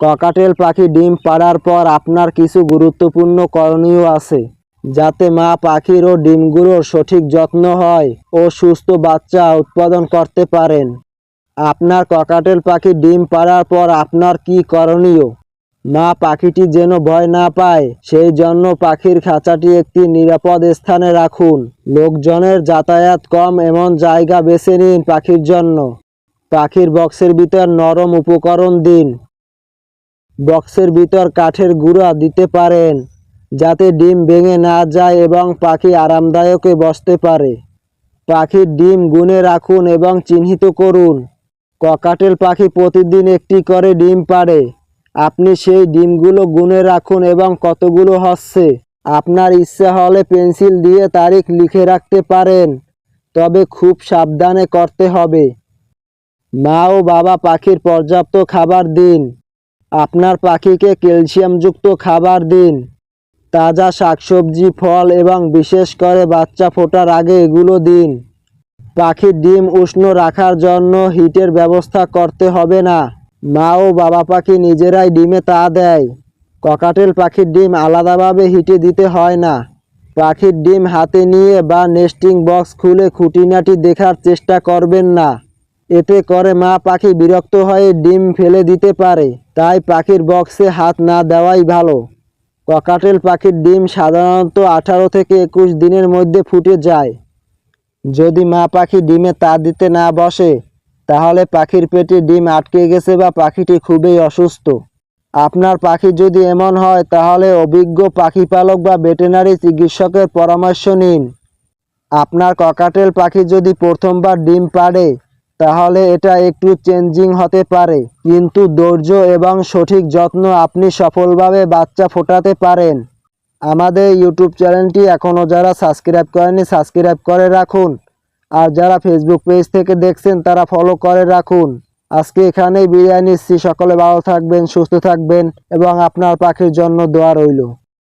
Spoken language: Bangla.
ককাটেল পাখি ডিম পাড়ার পর আপনার কিছু গুরুত্বপূর্ণ করণীয় আছে, যাতে মা পাখির ও ডিমগুলোর সঠিক যত্ন হয় ও সুস্থ বাচ্চা উৎপাদন করতে পারেন। আপনার ককাটেল পাখি ডিম পাড়ার পর আপনার কি করণীয়? মা পাখিটি যেন ভয় না পায়, সেই জন্য পাখির খাঁচাটি একটি নিরাপদ স্থানে রাখুন। লোকজনের যাতায়াত কম এমন জায়গা বেছে নিন পাখির জন্য। পাখির বক্সের ভিতর নরম উপকরণ দিন। বক্সের ভিতর কাঠের গুঁড়া দিতে পারেন, যাতে ডিম ভেঙে না যায় এবং পাখি আরামদায়কে বসতে পারে। পাখির ডিম গুনে রাখুন এবং চিহ্নিত করুন। ককাটেল পাখি প্রতিদিন একটি করে ডিম পাড়ে। আপনি সেই ডিমগুলো গুনে রাখুন এবং কতগুলো হচ্ছে? আপনার ইচ্ছা হলে পেন্সিল দিয়ে তারিখ লিখে রাখতে পারেন, তবে খুব সাবধানে করতে হবে। মা ও বাবা পাখির পর্যাপ্ত খাবার দিন। আপনার পাখিকে ক্যালসিয়ামযুক্ত খাবার দিন। তাজা শাকসবজি, ফল এবং বিশেষ করে বাচ্চা ফোটার আগে এগুলো দিন। পাখির ডিম উষ্ণ রাখার জন্য হিটের ব্যবস্থা করতে হবে না। মা ও বাবা পাখি নিজেরাই ডিমে তা দেয়। ককাটেল পাখির ডিম আলাদাভাবে হিটে দিতে হয় না। পাখির ডিম হাতে নিয়ে বা নেস্টিং বক্স খুলে খুঁটিনাটি দেখার চেষ্টা করবেন না। এতে করে মা পাখি বিরক্ত হয়ে ডিম ফেলে দিতে পারে। তাই পাখির বক্সে হাত না দেওয়াই ভালো। ককাটেল পাখির ডিম সাধারণত আঠারো থেকে একুশ দিনের মধ্যে ফুটে যায়। যদি মা পাখি ডিমে তা দিতে না বসে, তাহলে পাখির পেটে ডিম আটকে গেছে বা পাখিটি খুবই অসুস্থ। আপনার পাখি যদি এমন হয়, তাহলে অভিজ্ঞ পাখি পালক বা ভেটেনারি চিকিৎসকের পরামর্শ নিন। আপনার ককাটেল পাখি যদি প্রথমবার ডিম পাড়ে তাহলে এটা একটু চেঞ্জিং হতে পারে, কিন্তু ধৈর্য এবং সঠিক যত্ন আপনি সফলভাবে বাচ্চা ফোটাতে পারেন। আমাদের ইউটিউব চ্যানেলটি এখনও যারা সাবস্ক্রাইব করেনি সাবস্ক্রাইব করে রাখুন। আর যারা ফেসবুক পেজ থেকে দেখছেন, তারা ফলো করে রাখুন। আজকে এখানেই বিদায় নিচ্ছি, সকলে ভালো থাকবেন, সুস্থ থাকবেন এবং আপনার পাখির জন্য দোয়া রইল।